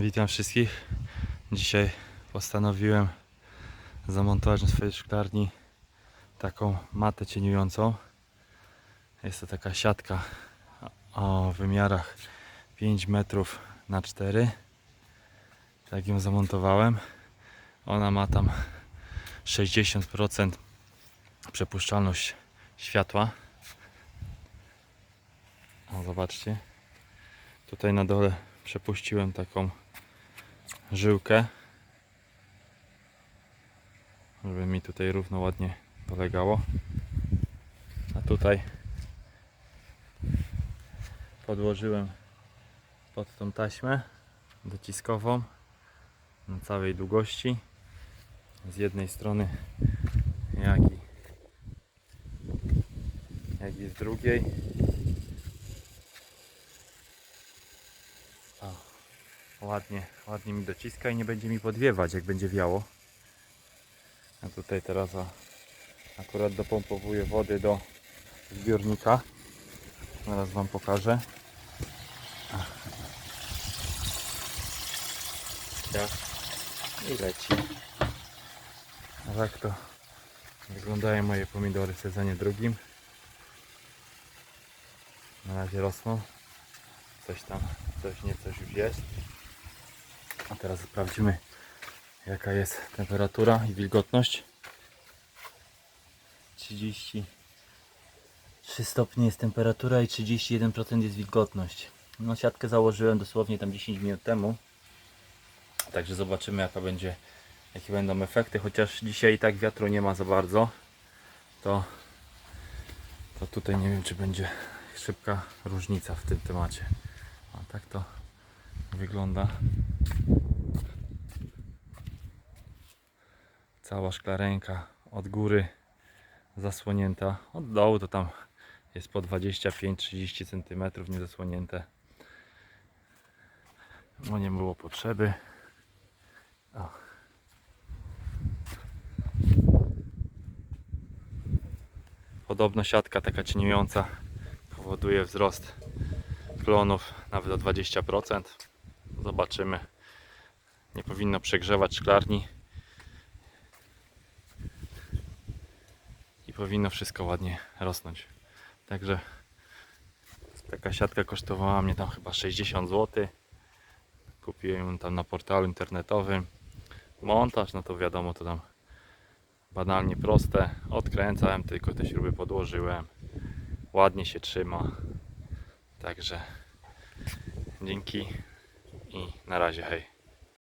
Witam wszystkich. Dzisiaj postanowiłem zamontować na swojej szklarni taką matę cieniującą. Jest to taka siatka o wymiarach 5 metrów na 4. Tak ją zamontowałem. Ona ma tam 60% przepuszczalność światła. O, zobaczcie. Tutaj na dole przepuściłem taką żyłkę, żeby mi tutaj równo ładnie polegało. A tutaj podłożyłem pod tą taśmę dociskową na całej długości. Z jednej strony, jak i, jak i z drugiej. Ładnie, ładnie mi dociska i nie będzie mi podwiewać, jak będzie wiało. A tutaj teraz akurat dopompowuję wody do zbiornika. Zaraz Wam pokażę. Tak. I leci. A tak to wyglądają moje pomidory w sezonie drugim. Na razie rosną. Coś tam, coś nie coś już jest. A teraz sprawdzimy jaka jest temperatura i wilgotność. 33 stopnie jest temperatura i 31% jest wilgotność. No siatkę założyłem dosłownie tam 10 minut temu. Także zobaczymy jaka będzie, jakie będą efekty. Chociaż dzisiaj i tak wiatru nie ma za bardzo. To, to tutaj nie wiem czy będzie szybka różnica w tym temacie. A tak to wygląda. Cała szklarenka od góry zasłonięta. Od dołu to tam jest po 25-30 cm niezasłonięte. No nie było potrzeby. O. Podobno siatka taka cieniująca powoduje wzrost klonów nawet o 20%. Zobaczymy. Nie powinno przegrzewać szklarni. Powinno wszystko ładnie rosnąć. Także taka siatka kosztowała mnie tam chyba 60 zł. Kupiłem ją tam na portalu internetowym. Montaż, no to wiadomo, to tam banalnie proste. Odkręcałem, tylko te śruby podłożyłem. Ładnie się trzyma. Także dzięki i na razie hej.